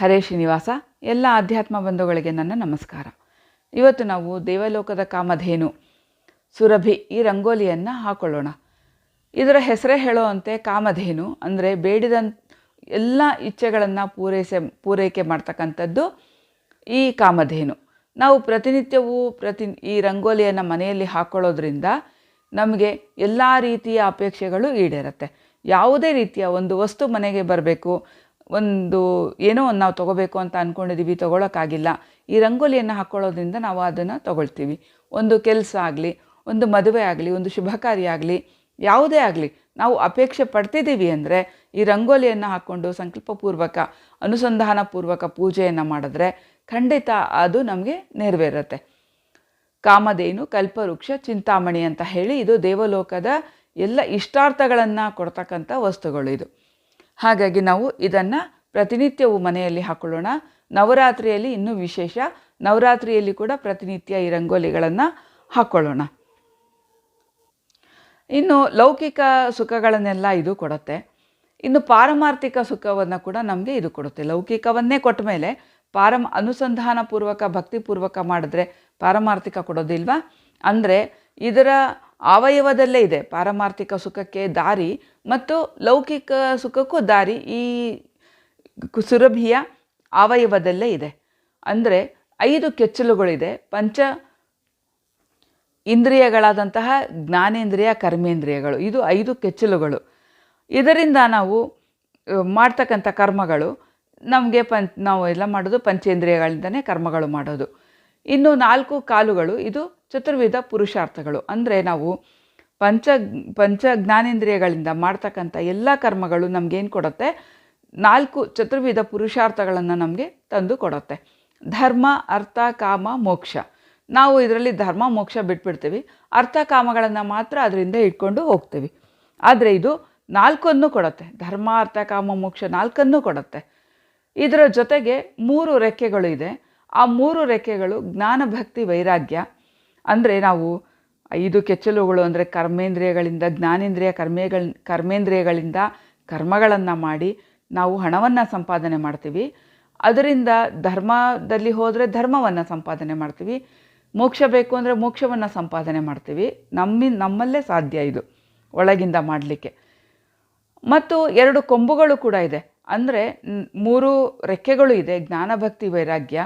ಹರೇ ಶ್ರೀನಿವಾಸ, ಎಲ್ಲ ಆಧ್ಯಾತ್ಮ ಬಂಧುಗಳಿಗೆ ನನ್ನ ನಮಸ್ಕಾರ. ಇವತ್ತು ನಾವು ದೇವಲೋಕದ ಕಾಮಧೇನು, ಸುರಭಿ ಈ ರಂಗೋಲಿಯನ್ನು ಹಾಕೊಳ್ಳೋಣ. ಇದರ ಹೆಸರೇ ಹೇಳೋವಂತೆ ಕಾಮಧೇನು ಅಂದರೆ ಬೇಡಿದ ಎಲ್ಲ ಇಚ್ಛೆಗಳನ್ನು ಪೂರೈಸೆ, ಪೂರೈಕೆ ಮಾಡ್ತಕ್ಕಂಥದ್ದು ಈ ಕಾಮಧೇನು. ನಾವು ಪ್ರತಿನಿತ್ಯವೂ ಪ್ರತಿ ಈ ರಂಗೋಲಿಯನ್ನು ಮನೆಯಲ್ಲಿ ಹಾಕೊಳ್ಳೋದ್ರಿಂದ ನಮಗೆ ಎಲ್ಲ ರೀತಿಯ ಅಪೇಕ್ಷೆಗಳು ಈಡೇರುತ್ತೆ. ಯಾವುದೇ ರೀತಿಯ ಒಂದು ವಸ್ತು ಮನೆಗೆ ಬರಬೇಕು ಒಂದು ಏನೋ ಒಂದು ನಾವು ತೊಗೋಬೇಕು ಅಂತ ಅಂದ್ಕೊಂಡಿದ್ದೀವಿ ತೊಗೊಳಕ್ಕಾಗಿಲ್ಲ. ಈ ರಂಗೋಲಿಯನ್ನು ಹಾಕ್ಕೊಳ್ಳೋದ್ರಿಂದ ನಾವು ಅದನ್ನು ತೊಗೊಳ್ತೀವಿ. ಒಂದು ಕೆಲಸ ಆಗಲಿ, ಒಂದು ಮದುವೆ ಆಗಲಿ, ಒಂದು ಶುಭ ಕಾರ್ಯ ಆಗಲಿ, ಯಾವುದೇ ಆಗಲಿ, ನಾವು ಅಪೇಕ್ಷೆ ಪಡ್ತಿದ್ದೀವಿ ಅಂದರೆ ಈ ರಂಗೋಲಿಯನ್ನು ಹಾಕ್ಕೊಂಡು ಸಂಕಲ್ಪಪೂರ್ವಕ, ಅನುಸಂಧಾನಪೂರ್ವಕ ಪೂಜೆಯನ್ನು ಮಾಡಿದ್ರೆ ಖಂಡಿತ ಅದು ನಮಗೆ ನೆರವೇರುತ್ತೆ. ಕಾಮಧೇನು, ಕಲ್ಪವೃಕ್ಷ, ಚಿಂತಾಮಣಿ ಅಂತ ಹೇಳಿ ಇದು ದೇವಲೋಕದ ಎಲ್ಲ ಇಷ್ಟಾರ್ಥಗಳನ್ನು ಕೊಡ್ತಕ್ಕಂಥ ವಸ್ತುಗಳು ಇದು. ಹಾಗಾಗಿ ನಾವು ಇದನ್ನು ಪ್ರತಿನಿತ್ಯವೂ ಮನೆಯಲ್ಲಿ ಹಾಕೊಳ್ಳೋಣ. ನವರಾತ್ರಿಯಲ್ಲಿ ಇನ್ನೂ ವಿಶೇಷ, ನವರಾತ್ರಿಯಲ್ಲಿ ಕೂಡ ಪ್ರತಿನಿತ್ಯ ಈ ರಂಗೋಲಿಗಳನ್ನು ಹಾಕ್ಕೊಳ್ಳೋಣ ಇನ್ನು ಲೌಕಿಕ ಸುಖಗಳನ್ನೆಲ್ಲ ಇದು ಕೊಡುತ್ತೆ. ಇನ್ನು ಪಾರಮಾರ್ಥಿಕ ಸುಖವನ್ನು ಕೂಡ ನಮಗೆ ಇದು ಕೊಡುತ್ತೆ. ಲೌಕಿಕವನ್ನೇ ಕೊಟ್ಟ ಮೇಲೆ ಪಾರಮ ಅನುಸಂಧಾನಪೂರ್ವಕ, ಭಕ್ತಿಪೂರ್ವಕ ಮಾಡಿದ್ರೆ ಪಾರಮಾರ್ಥಿಕ ಕೊಡೋದಿಲ್ವಾ? ಅಂದರೆ ಇದರ ಅವಯವದಲ್ಲೇ ಇದೆ. ಪಾರಮಾರ್ಥಿಕ ಸುಖಕ್ಕೆ ದಾರಿ ಮತ್ತು ಲೌಕಿಕ ಸುಖಕ್ಕೂ ದಾರಿ ಈ ಸುರಭಿಯ ಅವಯವದಲ್ಲೇ ಇದೆ. ಅಂದರೆ ಐದು ಕೆಚ್ಚಲುಗಳಿದೆ. ಪಂಚ ಇಂದ್ರಿಯಗಳಾದಂತಹ ಜ್ಞಾನೇಂದ್ರಿಯ, ಕರ್ಮೇಂದ್ರಿಯಗಳು. ಇದು ಐದು ಕೆಚ್ಚಲುಗಳು. ಇದರಿಂದ ನಾವು ಮಾಡ್ತಕ್ಕಂಥ ಕರ್ಮಗಳು ನಮಗೆ ಪಂ ನಾವು ಎಲ್ಲ ಮಾಡೋದು ಪಂಚೇಂದ್ರಿಯಗಳಿಂದನೇ ಕರ್ಮಗಳು ಮಾಡೋದು. ಇನ್ನು ನಾಲ್ಕು ಕಾಲುಗಳು, ಇದು ಚತುರ್ವಿಧ ಪುರುಷಾರ್ಥಗಳು. ಅಂದರೆ ನಾವು ಪಂಚ ಪಂಚ ಜ್ಞಾನೇಂದ್ರಿಯಗಳಿಂದ ಮಾಡ್ತಕ್ಕಂಥ ಎಲ್ಲ ಕರ್ಮಗಳು ನಮಗೇನು ಕೊಡುತ್ತೆ? ನಾಲ್ಕು ಚತುರ್ವಿಧ ಪುರುಷಾರ್ಥಗಳನ್ನು ನಮಗೆ ತಂದು ಕೊಡುತ್ತೆ. ಧರ್ಮ, ಅರ್ಥ, ಕಾಮ, ಮೋಕ್ಷ. ನಾವು ಇದರಲ್ಲಿ ಧರ್ಮ, ಮೋಕ್ಷ ಬಿಟ್ಬಿಡ್ತೀವಿ. ಅರ್ಥ, ಕಾಮಗಳನ್ನು ಮಾತ್ರ ಅದರಿಂದ ಇಟ್ಕೊಂಡು ಹೋಗ್ತೀವಿ. ಆದರೆ ಇದು ನಾಲ್ಕನ್ನು ಕೊಡುತ್ತೆ. ಧರ್ಮ, ಅರ್ಥ, ಕಾಮ, ಮೋಕ್ಷ ನಾಲ್ಕನ್ನು ಕೊಡುತ್ತೆ. ಇದರ ಜೊತೆಗೆ ಮೂರು ರೆಕ್ಕೆಗಳು ಇದೆ. ಆ ಮೂರು ರೆಕ್ಕೆಗಳು ಜ್ಞಾನ, ಭಕ್ತಿ, ವೈರಾಗ್ಯ. ಅಂದರೆ ನಾವು ಐದು ಕೆಚ್ಚಲುಗಳು ಅಂದರೆ ಕರ್ಮೇಂದ್ರಿಯಗಳಿಂದ, ಜ್ಞಾನೇಂದ್ರಿಯ ಕರ್ಮೇಗಳ, ಕರ್ಮೇಂದ್ರಿಯಗಳಿಂದ ಕರ್ಮಗಳನ್ನು ಮಾಡಿ ನಾವು ಹಣವನ್ನು ಸಂಪಾದನೆ ಮಾಡ್ತೀವಿ. ಅದರಿಂದ ಧರ್ಮದಲ್ಲಿ ಹೋದರೆ ಧರ್ಮವನ್ನು ಸಂಪಾದನೆ ಮಾಡ್ತೀವಿ. ಮೋಕ್ಷ ಬೇಕು ಅಂದರೆ ಮೋಕ್ಷವನ್ನು ಸಂಪಾದನೆ ಮಾಡ್ತೀವಿ. ನಮ್ಮಿ, ನಮ್ಮಲ್ಲೇ ಸಾಧ್ಯ ಇದು ಒಳಗಿಂದ ಮಾಡಲಿಕ್ಕೆ. ಮತ್ತು ಎರಡು ಕೊಂಬುಗಳು ಕೂಡ ಇದೆ. ಅಂದರೆ ಮೂರು ರೆಕ್ಕೆಗಳು ಇದೆ ಜ್ಞಾನಭಕ್ತಿ ವೈರಾಗ್ಯ.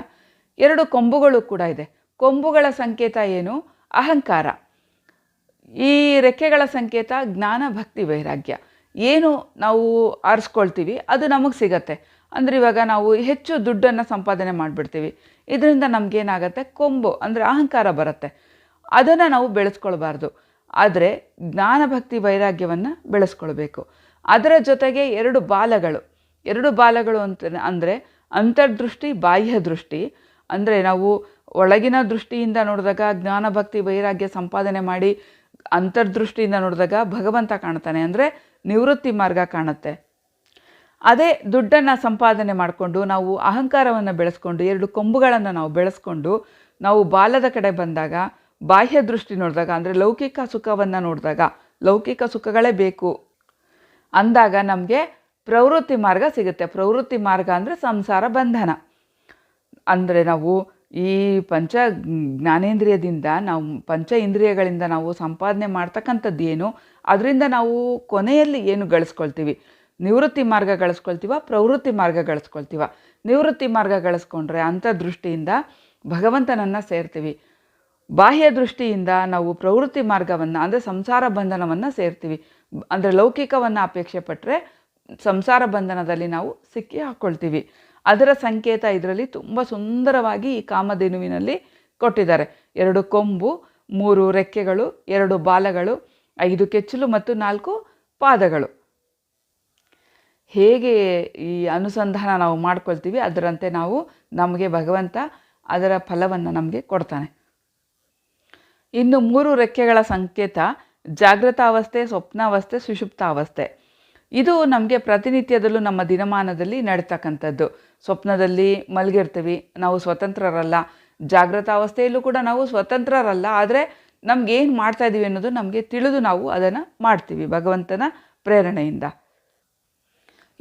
ಎರಡು ಕೊಂಬುಗಳು ಕೂಡ ಇದೆ. ಕೊಂಬುಗಳ ಸಂಕೇತ ಏನು? ಅಹಂಕಾರ. ಈ ರೆಕ್ಕೆಗಳ ಸಂಕೇತ ಜ್ಞಾನ, ಭಕ್ತಿ, ವೈರಾಗ್ಯ. ಏನು ನಾವು ಆರಿಸ್ಕೊಳ್ತೀವಿ, ಅದು ನಮಗೆ ಸಿಗತ್ತೆ. ಅಂದರೆ ಇವಾಗ ನಾವು ಹೆಚ್ಚು ದುಡ್ಡನ್ನು ಸಂಪಾದನೆ ಮಾಡಿಬಿಡ್ತೀವಿ. ಇದರಿಂದ ನಮಗೇನಾಗತ್ತೆ ಕೊಂಬು, ಅಂದರೆ ಅಹಂಕಾರ ಬರುತ್ತೆ. ಅದನ್ನು ನಾವು ಬೆಳೆಸ್ಕೊಳ್ಬಾರ್ದು. ಆದರೆ ಜ್ಞಾನಭಕ್ತಿ ವೈರಾಗ್ಯವನ್ನು ಬೆಳೆಸ್ಕೊಳ್ಬೇಕು. ಅದರ ಜೊತೆಗೆ ಎರಡು ಬಾಲಗಳು. ಎರಡು ಬಾಲಗಳು ಅಂತ ಅಂದರೆ ಅಂತರ್ದೃಷ್ಟಿ, ಬಾಹ್ಯ ದೃಷ್ಟಿ. ಅಂದರೆ ನಾವು ಒಳಗಿನ ದೃಷ್ಟಿಯಿಂದ ನೋಡಿದಾಗ ಜ್ಞಾನಭಕ್ತಿ ವೈರಾಗ್ಯ ಸಂಪಾದನೆ ಮಾಡಿ ಅಂತರ್ದೃಷ್ಟಿಯಿಂದ ನೋಡಿದಾಗ ಭಗವಂತ ಕಾಣ್ತಾನೆ. ಅಂದರೆ ನಿವೃತ್ತಿ ಮಾರ್ಗ ಕಾಣುತ್ತೆ. ಅದೇ ದುಡ್ಡನ್ನು ಸಂಪಾದನೆ ಮಾಡಿಕೊಂಡು ನಾವು ಅಹಂಕಾರವನ್ನು ಬೆಳೆಸ್ಕೊಂಡು, ಎರಡು ಕೊಂಬುಗಳನ್ನು ನಾವು ಬೆಳೆಸ್ಕೊಂಡು, ನಾವು ಬಾಲದ ಕಡೆ ಬಂದಾಗ, ಬಾಹ್ಯ ದೃಷ್ಟಿ ನೋಡಿದಾಗ, ಅಂದರೆ ಲೌಕಿಕ ಸುಖವನ್ನು ನೋಡಿದಾಗ, ಲೌಕಿಕ ಸುಖಗಳೇ ಬೇಕು ಅಂದಾಗ ನಮಗೆ ಪ್ರವೃತ್ತಿ ಮಾರ್ಗ ಸಿಗುತ್ತೆ. ಪ್ರವೃತ್ತಿ ಮಾರ್ಗ ಅಂದರೆ ಸಂಸಾರ ಬಂಧನ. ಅಂದರೆ ನಾವು ಈ ಪಂಚ ಜ್ಞಾನೇಂದ್ರಿಯದಿಂದ ನಾವು ಪಂಚ ಇಂದ್ರಿಯಗಳಿಂದ ನಾವು ಸಂಪಾದನೆ ಮಾಡ್ತಕ್ಕಂಥದ್ದು ಏನು, ಅದರಿಂದ ನಾವು ಕೊನೆಯಲ್ಲಿ ಏನು ಗಳಿಸ್ಕೊಳ್ತೀವಿ? ನಿವೃತ್ತಿ ಮಾರ್ಗ ಗಳಿಸ್ಕೊಳ್ತೀವ? ಪ್ರವೃತ್ತಿ ಮಾರ್ಗ ಗಳಿಸ್ಕೊಳ್ತೀವ? ನಿವೃತ್ತಿ ಮಾರ್ಗ ಗಳಿಸ್ಕೊಂಡ್ರೆ ಅಂತರ್ದೃಷ್ಟಿಯಿಂದ ಭಗವಂತನನ್ನು ಸೇರ್ತೀವಿ. ಬಾಹ್ಯ ದೃಷ್ಟಿಯಿಂದ ನಾವು ಪ್ರವೃತ್ತಿ ಮಾರ್ಗವನ್ನು, ಅಂದರೆ ಸಂಸಾರ ಬಂಧನವನ್ನು ಸೇರ್ತೀವಿ. ಅಂದರೆ ಲೌಕಿಕವನ್ನು ಅಪೇಕ್ಷೆ ಪಟ್ಟರೆ ಸಂಸಾರ ಬಂಧನದಲ್ಲಿ ನಾವು ಸಿಕ್ಕಿ ಹಾಕ್ಕೊಳ್ತೀವಿ ಅದರ ಸಂಕೇತ ಇದರಲ್ಲಿ ತುಂಬ ಸುಂದರವಾಗಿ ಈ ಕಾಮಧೇನುವಿನಲ್ಲಿ ಕೊಟ್ಟಿದ್ದಾರೆ. ಎರಡು ಕೊಂಬು, ಮೂರು ರೆಕ್ಕೆಗಳು, ಎರಡು ಬಾಲಗಳು, ಐದು ಕೆಚ್ಚಲು ಮತ್ತು ನಾಲ್ಕು ಪಾದಗಳು. ಹೇಗೆ ಈ ಅನುಸಂಧಾನ ನಾವು ಮಾಡ್ಕೊಳ್ತೀವಿ ಅದರಂತೆ ನಾವು ನಮಗೆ ಭಗವಂತ ಅದರ ಫಲವನ್ನು ನಮಗೆ ಕೊಡ್ತಾನೆ. ಇನ್ನು ಮೂರು ರೆಕ್ಕೆಗಳ ಸಂಕೇತ ಜಾಗೃತಾವಸ್ಥೆ ಸ್ವಪ್ನಾವಸ್ಥೆ, ಸುಷುಪ್ತಾವಸ್ಥೆ. ಇದು ನಮಗೆ ಪ್ರತಿನಿತ್ಯದಲ್ಲೂ ನಮ್ಮ ದಿನಮಾನದಲ್ಲಿ ನಡೀತಕ್ಕಂಥದ್ದು. ಸ್ವಪ್ನದಲ್ಲಿ ಮಲಗಿರ್ತೀವಿ, ನಾವು ಸ್ವತಂತ್ರರಲ್ಲ. ಜಾಗೃತಾವಸ್ಥೆಯಲ್ಲೂ ಕೂಡ ನಾವು ಸ್ವತಂತ್ರರಲ್ಲ, ಆದರೆ ನಮ್ಗೆ ಏನು ಮಾಡ್ತಾ ಇದ್ದೀವಿ ಅನ್ನೋದು ನಮಗೆ ತಿಳಿದು ನಾವು ಅದನ್ನು ಮಾಡ್ತೀವಿ ಭಗವಂತನ ಪ್ರೇರಣೆಯಿಂದ.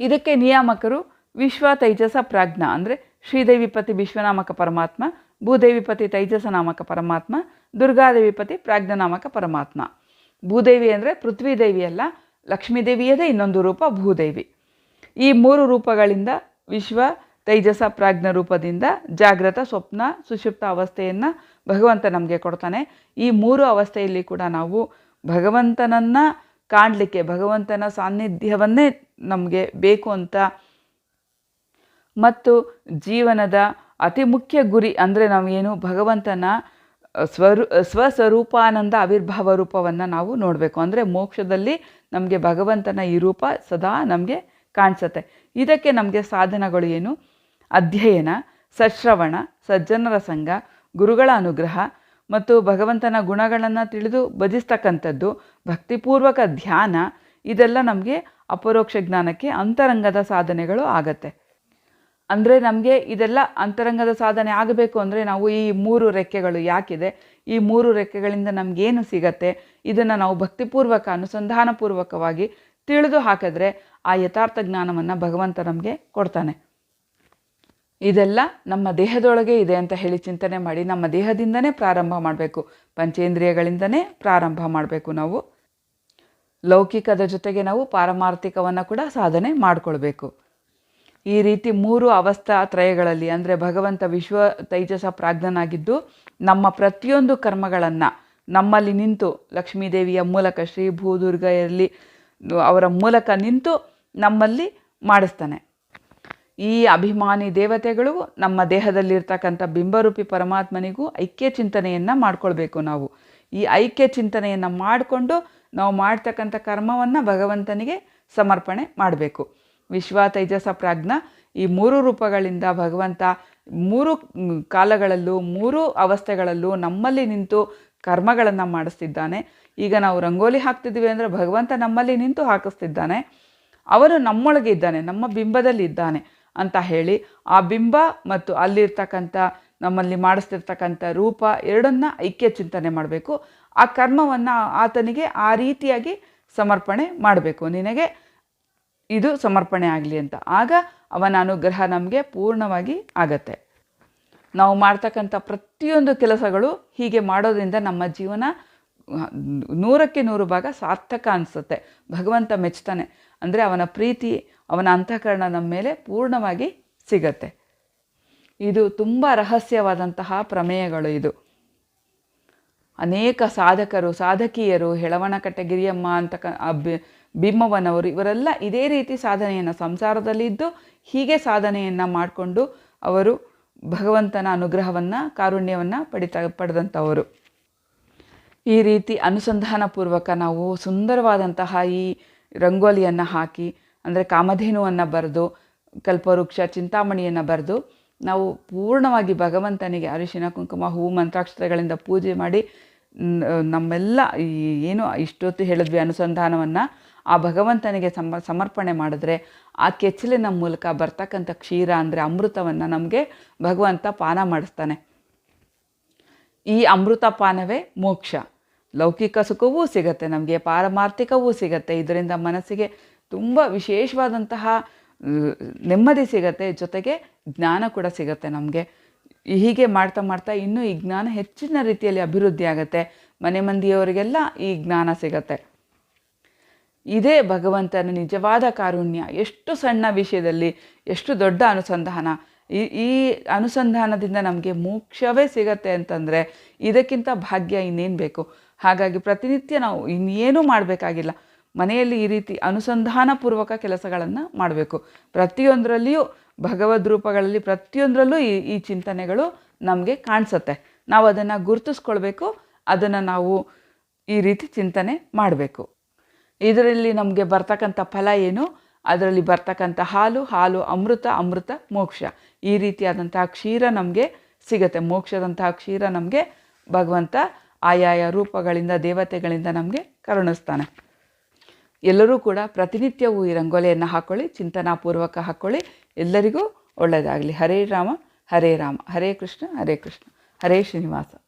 ಇದಕ್ಕೆ ನಿಯಾಮಕರು ವಿಶ್ವ ತೈಜಸ ಪ್ರಾಜ್ಞ ಅಂದರೆ ಶ್ರೀದೇವಿಪತಿ ವಿಶ್ವನಾಮಕ ಪರಮಾತ್ಮ, ಭೂದೇವಿಪತಿ ತೈಜಸ ನಾಮಕ ಪರಮಾತ್ಮ, ದುರ್ಗಾದೇವಿಪತಿ ಪ್ರಾಜ್ಞ ನಾಮಕ ಪರಮಾತ್ಮ. ಭೂದೇವಿ ಅಂದರೆ ಪೃಥ್ವಿ ದೇವಿ ಅಲ್ಲ, ಲಕ್ಷ್ಮೀದೇವಿಯದೇ ಇನ್ನೊಂದು ರೂಪ ಭೂದೇವಿ. ಈ ಮೂರು ರೂಪಗಳಿಂದ ವಿಶ್ವ ತೈಜಸ ಪ್ರಾಜ್ಞ ರೂಪದಿಂದ ಜಾಗ್ರತ ಸ್ವಪ್ನ ಸುಷುಪ್ತ ಅವಸ್ಥೆಯನ್ನು ಭಗವಂತ ನಮಗೆ ಕೊಡ್ತಾನೆ. ಈ ಮೂರು ಅವಸ್ಥೆಯಲ್ಲಿ ಕೂಡ ನಾವು ಭಗವಂತನನ್ನು ಕಾಣಲಿಕ್ಕೆ, ಭಗವಂತನ ಸಾನ್ನಿಧ್ಯವನ್ನೇ ನಮಗೆ ಬೇಕು ಅಂತ. ಮತ್ತು ಜೀವನದ ಅತಿ ಮುಖ್ಯ ಗುರಿ ಅಂದರೆ ನಾವೇನು? ಭಗವಂತನ ಸ್ವರೂ, ಸ್ವಸ್ವರೂಪಾನಂದ ಆವಿರ್ಭಾವ ರೂಪವನ್ನು ನಾವು ನೋಡಬೇಕು. ಅಂದರೆ ಮೋಕ್ಷದಲ್ಲಿ ನಮಗೆ ಭಗವಂತನ ಈ ರೂಪ ಸದಾ ನಮಗೆ ಕಾಣಿಸುತ್ತೆ. ಇದಕ್ಕೆ ನಮಗೆ ಸಾಧನಗಳು ಏನು? ಅಧ್ಯಯನ, ಸಶ್ರವಣ, ಸಜ್ಜನರ ಸಂಘ, ಗುರುಗಳ ಅನುಗ್ರಹ ಮತ್ತು ಭಗವಂತನ ಗುಣಗಳನ್ನು ತಿಳಿದು ಭಜಿಸ್ತಕ್ಕಂಥದ್ದು ಭಕ್ತಿಪೂರ್ವಕ ಧ್ಯಾನ, ಇದೆಲ್ಲ ನಮಗೆ ಅಪರೋಕ್ಷ ಜ್ಞಾನಕ್ಕೆ ಅಂತರಂಗದ ಸಾಧನೆಗಳು ಆಗತ್ತೆ. ಅಂದರೆ ನಮಗೆ ಇದೆಲ್ಲ ಅಂತರಂಗದ ಸಾಧನೆ ಆಗಬೇಕು ಅಂದರೆ ನಾವು ಈ ಮೂರು ರೆಕ್ಕೆಗಳು ಯಾಕಿದೆ, ಈ ಮೂರು ರೆಕ್ಕೆಗಳಿಂದ ನಮಗೇನು ಸಿಗತ್ತೆ, ಇದನ್ನು ನಾವು ಭಕ್ತಿಪೂರ್ವಕ, ಅನುಸಂಧಾನಪೂರ್ವಕವಾಗಿ ತಿಳಿದು ಹಾಕಿದ್ರೆ ಆ ಯಥಾರ್ಥ ಜ್ಞಾನವನ್ನು ಭಗವಂತ ನಮಗೆ ಕೊಡ್ತಾನೆ. ಇದೆಲ್ಲ ನಮ್ಮ ದೇಹದೊಳಗೆ ಇದೆ ಅಂತ ಹೇಳಿ ಚಿಂತನೆ ಮಾಡಿ ನಮ್ಮ ದೇಹದಿಂದನೇ ಪ್ರಾರಂಭ ಮಾಡಬೇಕು. ಪಂಚೇಂದ್ರಿಯಗಳಿಂದನೇ ಪ್ರಾರಂಭ ಮಾಡಬೇಕು ನಾವು. ಲೌಕಿಕದ ಜೊತೆಗೆ ನಾವು ಪಾರಮಾರ್ಥಿಕವನ್ನು ಕೂಡ ಸಾಧನೆ ಮಾಡಿಕೊಳ್ಬೇಕು. ಈ ರೀತಿ ಮೂರು ಅವಸ್ಥಾ ತ್ರಯಗಳಲ್ಲಿ ಅಂದರೆ ಭಗವಂತ ವಿಶ್ವ ತೈಜಸ ಪ್ರಾಜ್ಞನಾಗಿದ್ದು ನಮ್ಮ ಪ್ರತಿಯೊಂದು ಕರ್ಮಗಳನ್ನು ನಮ್ಮಲ್ಲಿ ನಿಂತು ಲಕ್ಷ್ಮೀದೇವಿಯ ಮೂಲಕ ಶ್ರೀ ಭೂದುರ್ಗೆಯಲ್ಲಿ ಅವರ ಮೂಲಕ ನಿಂತು ನಮ್ಮಲ್ಲಿ ಮಾಡಿಸ್ತಾನೆ. ಈ ಅಭಿಮಾನಿ ದೇವತೆಗಳು ನಮ್ಮ ದೇಹದಲ್ಲಿರ್ತಕ್ಕಂಥ ಬಿಂಬರೂಪಿ ಪರಮಾತ್ಮನಿಗೂ ಐಕ್ಯ ಚಿಂತನೆಯನ್ನು ಮಾಡ್ಕೊಳ್ಬೇಕು ನಾವು. ಈ ಐಕ್ಯ ಚಿಂತನೆಯನ್ನು ಮಾಡಿಕೊಂಡು ನಾವು ಮಾಡ್ತಕ್ಕಂಥ ಕರ್ಮವನ್ನು ಭಗವಂತನಿಗೆ ಸಮರ್ಪಣೆ ಮಾಡಬೇಕು. ವಿಶ್ವ ತೈಜಸ ಪ್ರಾಜ್ಞ, ಈ ಮೂರು ರೂಪಗಳಿಂದ ಭಗವಂತ ಮೂರು ಕಾಲಗಳಲ್ಲೂ, ಮೂರು ಅವಸ್ಥೆಗಳಲ್ಲೂ ನಮ್ಮಲ್ಲಿ ನಿಂತು ಕರ್ಮಗಳನ್ನು ಮಾಡಿಸ್ತಿದ್ದಾನೆ. ಈಗ ನಾವು ರಂಗೋಲಿ ಹಾಕ್ತಿದ್ದೀವಿ ಅಂದರೆ ಭಗವಂತ ನಮ್ಮಲ್ಲಿ ನಿಂತು ಹಾಕಿಸ್ತಿದ್ದಾನೆ. ಅವನು ನಮ್ಮೊಳಗೆ ಇದ್ದಾನೆ, ನಮ್ಮ ಬಿಂಬದಲ್ಲಿ ಇದ್ದಾನೆ. ಅಂತ ಹೇಳಿ ಆ ಬಿಂಬ ಮತ್ತು ಅಲ್ಲಿರ್ತಕ್ಕಂಥ ನಮ್ಮಲ್ಲಿ ಮಾಡಿಸ್ತಿರ್ತಕ್ಕಂಥ ರೂಪ ಎರಡನ್ನ ಐಕ್ಯ ಚಿಂತನೆ ಮಾಡಬೇಕು. ಆ ಕರ್ಮವನ್ನು ಆತನಿಗೆ ಆ ರೀತಿಯಾಗಿ ಸಮರ್ಪಣೆ ಮಾಡಬೇಕು. ನಿನಗೆ ಇದು ಸಮರ್ಪಣೆ ಆಗಲಿ ಅಂತ. ಆಗ ಅವನ ಅನುಗ್ರಹ ನಮಗೆ ಪೂರ್ಣವಾಗಿ ಆಗತ್ತೆ. ನಾವು ಮಾಡ್ತಕ್ಕಂಥ ಪ್ರತಿಯೊಂದು ಕೆಲಸಗಳು ಹೀಗೆ ಮಾಡೋದ್ರಿಂದ ನಮ್ಮ ಜೀವನ ನೂರಕ್ಕೆ ನೂರು ಭಾಗ ಸಾರ್ಥಕ ಅನಿಸುತ್ತೆ. ಭಗವಂತ ಮೆಚ್ತಾನೆ. ಅಂದರೆ ಅವನ ಪ್ರೀತಿ ಅವನ ಅಂತಃಕರಣ ನಮ್ಮ ಮೇಲೆ ಪೂರ್ಣವಾಗಿ ಸಿಗತ್ತೆ. ಇದು ತುಂಬ ರಹಸ್ಯವಾದಂತಹ ಪ್ರಮೇಯಗಳು ಇದು. ಅನೇಕ ಸಾಧಕರು, ಸಾಧಕಿಯರು ಹೆಳವಣಕಟ್ಟೆ ಗಿರಿಯಮ್ಮ ಅಂತ ಬಿಮ್ಮವನವರು ಇವರೆಲ್ಲ ಇದೇ ರೀತಿ ಸಾಧನೆಯನ್ನು ಸಂಸಾರದಲ್ಲಿದ್ದು ಹೀಗೆ ಸಾಧನೆಯನ್ನು ಮಾಡಿಕೊಂಡು ಅವರು ಭಗವಂತನ ಅನುಗ್ರಹವನ್ನು, ಕಾರುಣ್ಯವನ್ನು ಪಡಿತ, ಪಡೆದಂಥವರು. ಈ ರೀತಿ ಅನುಸಂಧಾನಪೂರ್ವಕ ನಾವು ಸುಂದರವಾದಂತಹ ಈ ರಂಗೋಲಿಯನ್ನು ಹಾಕಿ ಅಂದರೆ ಕಾಮಧೇನುವನ್ನು ಬರೆದು, ಕಲ್ಪವೃಕ್ಷ, ಚಿಂತಾಮಣಿಯನ್ನು ಬರೆದು ನಾವು ಪೂರ್ಣವಾಗಿ ಭಗವಂತನಿಗೆ ಅರಿಶಿನ, ಕುಂಕುಮ, ಹೂ, ಮಂತ್ರಾಕ್ಷರಗಳಿಂದ ಪೂಜೆ ಮಾಡಿ ನಮ್ಮೆಲ್ಲ ಈ ಏನು ಇಷ್ಟೊತ್ತು ಹೇಳಿದ್ವಿ ಅನುಸಂಧಾನವನ್ನು, ಆ ಭಗವಂತನಿಗೆ ಸಮ, ಸಮರ್ಪಣೆ ಮಾಡಿದ್ರೆ ಆ ಕೆಚ್ಚಲಿನ ಮೂಲಕ ಬರ್ತಕ್ಕಂಥ ಕ್ಷೀರ ಅಂದರೆ ಅಮೃತವನ್ನು ನಮಗೆ ಭಗವಂತ ಪಾನ ಮಾಡಿಸ್ತಾನೆ. ಈ ಅಮೃತ ಪಾನವೇ ಮೋಕ್ಷ. ಲೌಕಿಕ ಸುಖವೂ ಸಿಗತ್ತೆ ನಮಗೆ, ಪಾರಮಾರ್ಥಿಕವೂ ಸಿಗತ್ತೆ. ಇದರಿಂದ ಮನಸ್ಸಿಗೆ ತುಂಬ ವಿಶೇಷವಾದಂತಹ ನೆಮ್ಮದಿ ಸಿಗತ್ತೆ, ಜೊತೆಗೆ ಜ್ಞಾನ ಕೂಡ ಸಿಗತ್ತೆ ನಮಗೆ. ಹೀಗೆ ಮಾಡ್ತಾ ಮಾಡ್ತಾ ಇನ್ನೂ ಈ ಜ್ಞಾನ ಹೆಚ್ಚಿನ ರೀತಿಯಲ್ಲಿ ಅಭಿವೃದ್ಧಿ ಆಗುತ್ತೆ. ಮನೆ ಮಂದಿಯವರಿಗೆಲ್ಲ ಈ ಜ್ಞಾನ ಸಿಗತ್ತೆ. ಇದೇ ಭಗವಂತನ ನಿಜವಾದ ಕಾರುಣ್ಯ. ಎಷ್ಟು ಸಣ್ಣ ವಿಷಯದಲ್ಲಿ, ಎಷ್ಟು ದೊಡ್ಡ ಅನುಸಂಧಾನ. ಈ ಈ ಅನುಸಂಧಾನದಿಂದ ನಮಗೆ ಮೋಕ್ಷವೇ ಸಿಗತ್ತೆ ಅಂತಂದರೆ ಇದಕ್ಕಿಂತ ಭಾಗ್ಯ ಇನ್ನೇನು ಬೇಕು? ಹಾಗಾಗಿ ಪ್ರತಿನಿತ್ಯ ನಾವು ಇನ್ನೇನೂ ಮಾಡಬೇಕಾಗಿಲ್ಲ. ಮನೆಯಲ್ಲಿ ಈ ರೀತಿ ಅನುಸಂಧಾನಪೂರ್ವಕ ಕೆಲಸಗಳನ್ನು ಮಾಡಬೇಕು. ಪ್ರತಿಯೊಂದರಲ್ಲಿಯೂ ಭಗವದ್ ರೂಪಗಳಲ್ಲಿ ಪ್ರತಿಯೊಂದರಲ್ಲೂ ಈ ಈ ಚಿಂತನೆಗಳು ನಮಗೆ ಕಾಣಿಸುತ್ತೆ. ನಾವು ಅದನ್ನು ಗುರುತಿಸ್ಕೊಳ್ಬೇಕು, ಅದನ್ನು ನಾವು ಈ ರೀತಿ ಚಿಂತನೆ ಮಾಡಬೇಕು. ಇದರಲ್ಲಿ ನಮಗೆ ಬರ್ತಕ್ಕಂಥ ಫಲ ಏನು? ಅದರಲ್ಲಿ ಬರ್ತಕ್ಕಂಥ ಹಾಲು ಹಾಲು ಅಮೃತ ಅಮೃತ ಮೋಕ್ಷ. ಈ ರೀತಿಯಾದಂತಹ ಕ್ಷೀರ ನಮಗೆ ಸಿಗತ್ತೆ. ಮೋಕ್ಷದಂತಹ ಕ್ಷೀರ ನಮಗೆ ಭಗವಂತ ಆಯಾಯ ರೂಪಗಳಿಂದ, ದೇವತೆಗಳಿಂದ ನಮಗೆ ಕರುಣಿಸ್ತಾನೆ. ಎಲ್ಲರೂ ಕೂಡ ಪ್ರತಿನಿತ್ಯವೂ ಈ ರಂಗೋಲಿಯನ್ನು ಹಾಕ್ಕೊಳ್ಳಿ ಚಿಂತನಾಪೂರ್ವಕ ಹಾಕ್ಕೊಳ್ಳಿ ಎಲ್ಲರಿಗೂ ಒಳ್ಳೆಯದಾಗಲಿ ಹರೇ ರಾಮ ಹರೇ ರಾಮ. ಹರೇ ಕೃಷ್ಣ ಹರೇ ಕೃಷ್ಣ. ಹರೇ ಶ್ರೀನಿವಾಸ.